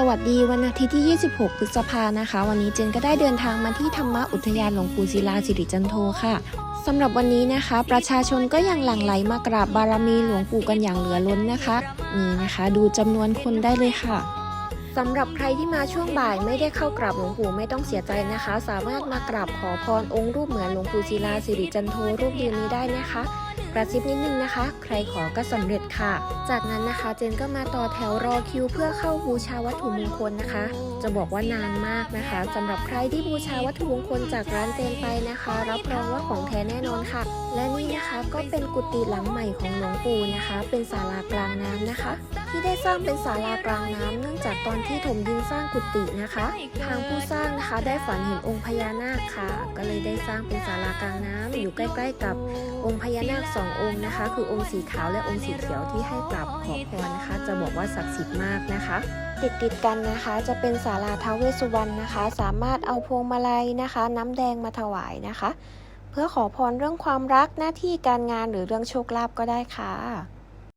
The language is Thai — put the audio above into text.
สวัสดีวันอาทิตย์ที่ 26 พฤษภานะคะ วันนี้เจนก็ได้เดินทางมาที่ธรรมอุทยานหลวงปู่ศิลาสิริจันโทค่ะสำหรับวันนี้นะคะ ประชาชนก็ยังหลั่งไหลมากราบบารมีหลวงปู่กันอย่างเหลือล้นนะคะนี่นะคะ ดูจำนวนคนได้เลยค่ะสำหรับใครที่มาช่วงบ่ายไม่ได้เข้ากราบหลวงปู่ไม่ต้องเสียใจนะคะ สามารถมากราบขอพรองค์รูปเหมือนหลวงปู่ศิลาสิริจันโทรูปยืนนี้ได้นะคะ กระซิบนิดนึงนะคะ ใครขอก็สำเร็จค่ะ จากนั้นนะคะเจนก็มาต่อแถวรอคิว เพื่อเข้าบูชาวัตถุมงคลนะคะ จะบอกว่านานมากนะคะสำหรับใครที่บูชาวัตถุมงคลจากร้านเจนไปนะคะ รับรองว่าของแท้แน่นอนค่ะ และนี่นะคะก็เป็นกุฏิหลังใหม่ของหลวงปู่นะคะ เป็นศาลากลางน้ำนะคะ ที่ได้สร้างเป็นศาลากลางน้ำเนื่องจากตอนที่ถมดินสร้างกุฏินะคะ ทางผู้สร้างนะคะได้ฝันเห็นองค์พญานาคค่ะ ก็เลยได้สร้างเป็นศาลากลางน้ำอยู่ใกล้ๆ กับองค์พญานาคสององค์นะคะ คือองค์สีขาวและองค์สีเขียวที่ให้กราบขอพรนะคะ จะบอกว่าศักดิ์สิทธิ์มากนะคะติดติดๆกันนะคะจะเป็นศาลาท้าวเวสสุวรรณนะคะ สามารถเอาพวงมาลัยนะคะ น้ำแดงมาถวายนะคะ เพื่อขอพรเรื่องความรักหน้าที่การงานหรือเรื่องโชคลาภก็ได้ค่ะ